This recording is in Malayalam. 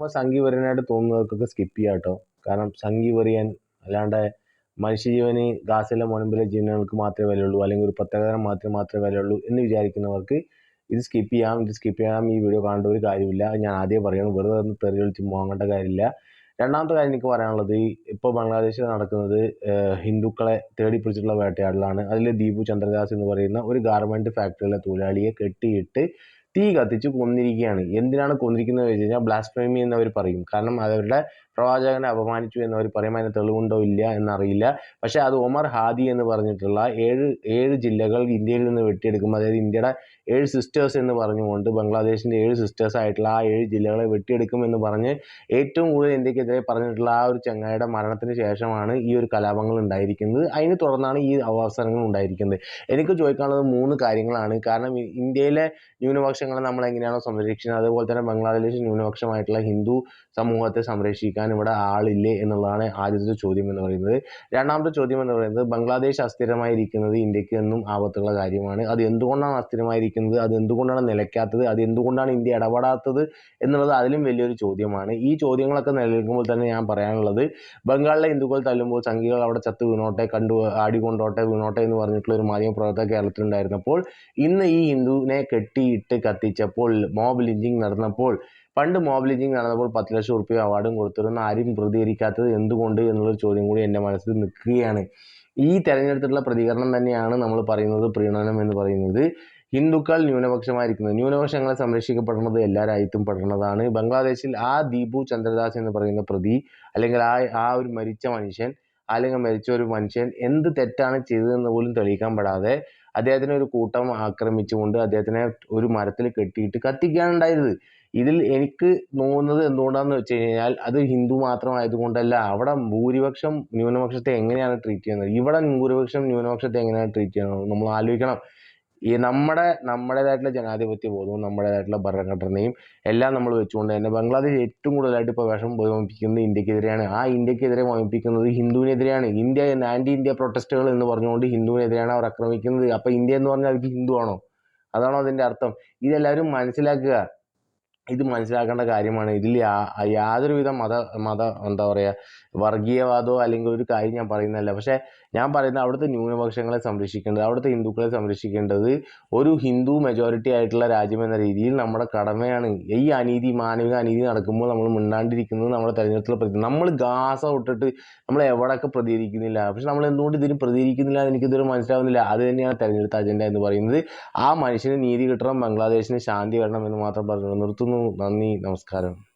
അപ്പോൾ സംഘീവര്യനായിട്ട് തോന്നുന്നവർക്കൊക്കെ സ്കിപ്പ് ചെയ്യാം കേട്ടോ. കാരണം സംഘീവര്യൻ അല്ലാണ്ട് മനുഷ്യജീവന് ഗാസിലെ മുൻപിലെ ജീവനുകൾക്ക് മാത്രമേ വിലയുള്ളൂ അല്ലെങ്കിൽ ഒരു പ്രത്യേകതരം മാത്രം മാത്രമേ വിലയുള്ളൂ എന്ന് വിചാരിക്കുന്നവർക്ക് ഇത് സ്കിപ്പ് ചെയ്യാം. ഇത് സ്കിപ്പ് ചെയ്യാം. ഈ വീഡിയോ കാണേണ്ട ഒരു കാര്യമില്ല. ഞാൻ ആദ്യം പറയണം. വെറുതെ ഒന്ന് തെറിയൊളിച്ച് പോകേണ്ട കാര്യമില്ല. രണ്ടാമത്തെ കാര്യം എനിക്ക് പറയാനുള്ളത് ഇപ്പോൾ ബംഗ്ലാദേശിൽ നടക്കുന്നത് ഹിന്ദുക്കളെ തേടി പിടിച്ചിട്ടുള്ള വേട്ടയാടലാണ്. അതിൽ ദീപു ചന്ദ്രദാസ് എന്ന് പറയുന്ന ഒരു ഗാർമെന്റ് ഫാക്ടറിയിലെ തൊഴിലാളിയെ കെട്ടിയിട്ട് തീ കത്തിച്ച് കൊന്നിരിക്കുകയാണ്. എന്തിനാണ് കൊന്നിരിക്കുന്നത് വെച്ച് കഴിഞ്ഞാൽ എന്ന് അവർ പറയും. കാരണം അവരുടെ പ്രവാചകനെ അപമാനിച്ചു എന്നവർ പറയും അതിന് തെളിവുണ്ടോ ഇല്ല എന്നറിയില്ല. പക്ഷേ അത് ഒമർ ഹാദി എന്ന് പറഞ്ഞിട്ടുള്ള ഏഴ് ഏഴ് ജില്ലകൾ ഇന്ത്യയിൽ നിന്ന് വെട്ടിയെടുക്കുമ്പോൾ അതായത് ഇന്ത്യയുടെ ഏഴ് സിസ്റ്റേഴ്സ് എന്ന് പറഞ്ഞുകൊണ്ട് ബംഗ്ലാദേശിന്റെ ഏഴ് സിസ്റ്റേഴ്സ് ആയിട്ടുള്ള ആ ഏഴ് ജില്ലകളെ വെട്ടിയെടുക്കും എന്ന് പറഞ്ഞ് ഏറ്റവും കൂടുതൽ ഇന്ത്യക്കെതിരെ പറഞ്ഞിട്ടുള്ള ആ ഒരു ചങ്ങായിയുടെ മരണത്തിന് ശേഷമാണ് ഈ ഒരു കലാപങ്ങൾ ഉണ്ടായിരിക്കുന്നത്. അതിന് തുടർന്നാണ് ഈ അവസരങ്ങൾ ഉണ്ടായിരിക്കുന്നത്. എനിക്ക് ചോദിക്കാനുള്ളത് മൂന്ന് കാര്യങ്ങളാണ്. കാരണം ഇന്ത്യയിലെ ന്യൂനപക്ഷങ്ങളെ നമ്മൾ എങ്ങനെയാണോ സംരക്ഷിക്കുന്നത്? അതുപോലെ തന്നെ ബംഗ്ലാദേശ് ന്യൂനപക്ഷമായിട്ടുള്ള ഹിന്ദു സമൂഹത്തെ സംരക്ഷിക്കാൻ ഇവിടെ ആളില്ലേ എന്നുള്ളതാണ് ആദ്യത്തെ ചോദ്യം എന്ന് പറയുന്നത്. രണ്ടാമത്തെ ചോദ്യം എന്ന് പറയുന്നത് ബംഗ്ലാദേശ് അസ്ഥിരമായിരിക്കുന്നത് ഇന്ത്യയ്ക്ക് എന്നും ആപത്തുള്ള കാര്യമാണ്. അത് എന്തുകൊണ്ടാണ് അസ്ഥിരമായിരിക്കുന്നത്? അത് എന്തുകൊണ്ടാണ് നിലയ്ക്കാത്തത്? അത് എന്തുകൊണ്ടാണ് ഇന്ത്യ ഇടപെടാത്തത് എന്നുള്ളത് അതിലും വലിയൊരു ചോദ്യമാണ്. ഈ ചോദ്യങ്ങളൊക്കെ നിലനിൽക്കുമ്പോൾ തന്നെ ഞാൻ പറയാനുള്ളത് ബംഗാളിലെ ഹിന്ദുക്കൾ തല്ലുമ്പോൾ സംഘികൾ അവിടെ ചത്ത് വീണോട്ടെ കണ്ടു ആടിക്കൊണ്ടോട്ടെ വീണോട്ടെ എന്ന് പറഞ്ഞിട്ടുള്ള ഒരു മാധ്യമ പ്രവർത്തക കേരളത്തിലുണ്ടായിരുന്നപ്പോൾ ഇന്ന് ഈ ഹിന്ദുവിനെ കെട്ടിയിട്ട് കത്തിച്ചപ്പോൾ മോബ് ലിഞ്ചിങ് നടന്നപ്പോൾ പണ്ട് മോബ് ലിഞ്ചിങ് നടന്നപ്പോൾ പത്ത് ലക്ഷം റുപ്യ അവാർഡും കൊടുത്തിരുന്ന ആരും പ്രതികരിക്കാത്തത് എന്തുകൊണ്ട് എന്നുള്ളൊരു ചോദ്യം കൂടി എന്റെ മനസ്സിൽ നിൽക്കുകയാണ്. ഈ തെരഞ്ഞെടുത്തിട്ടുള്ള പ്രതികരണം തന്നെയാണ് നമ്മൾ പറയുന്നത് പ്രീണനം എന്ന് പറയുന്നത്. ഹിന്ദുക്കൾ ന്യൂനപക്ഷമായിരിക്കുന്നത്. ന്യൂനപക്ഷങ്ങളെ സംരക്ഷിക്കപ്പെടുന്നത് എല്ലാ രാജ്യത്തും പെടുന്നതാണ് ബംഗ്ലാദേശിൽ ആ ദീപു ചന്ദ്രദാസ് എന്ന് പറയുന്ന പ്രതി അല്ലെങ്കിൽ ആ ആ ഒരു മരിച്ച മനുഷ്യൻ അല്ലെങ്കിൽ മരിച്ച ഒരു മനുഷ്യൻ എന്ത് തെറ്റാണ് ചെയ്തതെന്ന് പോലും തെളിയിക്കാൻ പെടാതെ അദ്ദേഹത്തിനെ ഒരു കൂട്ടം ആക്രമിച്ചുകൊണ്ട് അദ്ദേഹത്തിനെ ഒരു മരത്തിൽ കെട്ടിയിട്ട് കത്തിക്കുകയാണ് ഉണ്ടായത്. ഇതിൽ എനിക്ക് തോന്നുന്നത് എന്തുകൊണ്ടാന്ന് വെച്ച് കഴിഞ്ഞാൽ അത് ഹിന്ദു മാത്രമായതുകൊണ്ടല്ല അവിടെ ഭൂരിപക്ഷം ന്യൂനപക്ഷത്തെ എങ്ങനെയാണ് ട്രീറ്റ് ചെയ്യുന്നത്? ഇവിടെ ഭൂരിപക്ഷം ന്യൂനപക്ഷത്തെ എങ്ങനെയാണ് ട്രീറ്റ് ചെയ്യുന്നത്? നമ്മൾ ആലോചിക്കണം. ഈ നമ്മുടെ നമ്മുടേതായിട്ടുള്ള ജനാധിപത്യ ബോധവും നമ്മുടേതായിട്ടുള്ള ഭരണഘടനയും എല്ലാം നമ്മൾ വെച്ചുകൊണ്ട് തന്നെ ബംഗ്ലാദേശ് ഏറ്റവും കൂടുതലായിട്ട് ഇപ്പോൾ വിഷം വമിപ്പിക്കുന്നത് ഇന്ത്യക്കെതിരെയാണ്. ആ ഇന്ത്യക്കെതിരെ വമിപ്പിക്കുന്നത് ഹിന്ദുവിനെതിരെയാണ്. ഇന്ത്യ എന്ന ആന്റി ഇന്ത്യ പ്രൊട്ടസ്റ്റുകൾ എന്ന് പറഞ്ഞുകൊണ്ട് ഹിന്ദുവിനെതിരെയാണ് അവർ ആക്രമിക്കുന്നത്. അപ്പോൾ ഇന്ത്യ എന്ന് പറഞ്ഞാൽ അവർക്ക് ഹിന്ദു ആണോ അതാണോ അതിന്റെ അർത്ഥം? ഇതെല്ലാവരും മനസ്സിലാക്കുക. ഇത് മനസ്സിലാക്കേണ്ട കാര്യമാണ്. ഇതിൽ യാതൊരുവിധ മത മത എന്താ പറയുക വർഗീയവാദമോ അല്ലെങ്കിൽ ഒരു കാര്യം ഞാൻ പറയുന്നതല്ല. പക്ഷേ ഞാൻ പറയുന്നത് അവിടുത്തെ ന്യൂനപക്ഷങ്ങളെ സംരക്ഷിക്കേണ്ടത് അവിടുത്തെ ഹിന്ദുക്കളെ സംരക്ഷിക്കേണ്ടത് ഒരു ഹിന്ദു മെജോറിറ്റി ആയിട്ടുള്ള രാജ്യം എന്ന രീതിയിൽ നമ്മുടെ കടമയാണ്. ഈ അനീതി മാനവിക അനീതി നടക്കുമ്പോൾ നമ്മൾ മിണ്ടാണ്ടിരിക്കുന്നത് നമ്മുടെ തെരഞ്ഞെടുപ്പിലെ പ്രതി നമ്മൾ ഗാസ വിട്ടിട്ട് നമ്മൾ എവിടെയൊക്കെ പ്രതികരിക്കുന്നില്ല. പക്ഷെ നമ്മൾ എന്തുകൊണ്ട് ഇതിന് പ്രതികരിക്കുന്നില്ല എന്ന് എനിക്കിതൊരു മനസ്സിലാവുന്നില്ല. അത് തന്നെയാണ് തെരഞ്ഞെടുത്ത അജണ്ട എന്ന് പറയുന്നത്. ആ മനുഷ്യന് നീതി കിട്ടണം ബംഗ്ലാദേശിന് ശാന്തി വരണം എന്ന് മാത്രം പറഞ്ഞു നിർത്തുന്നു. não, não,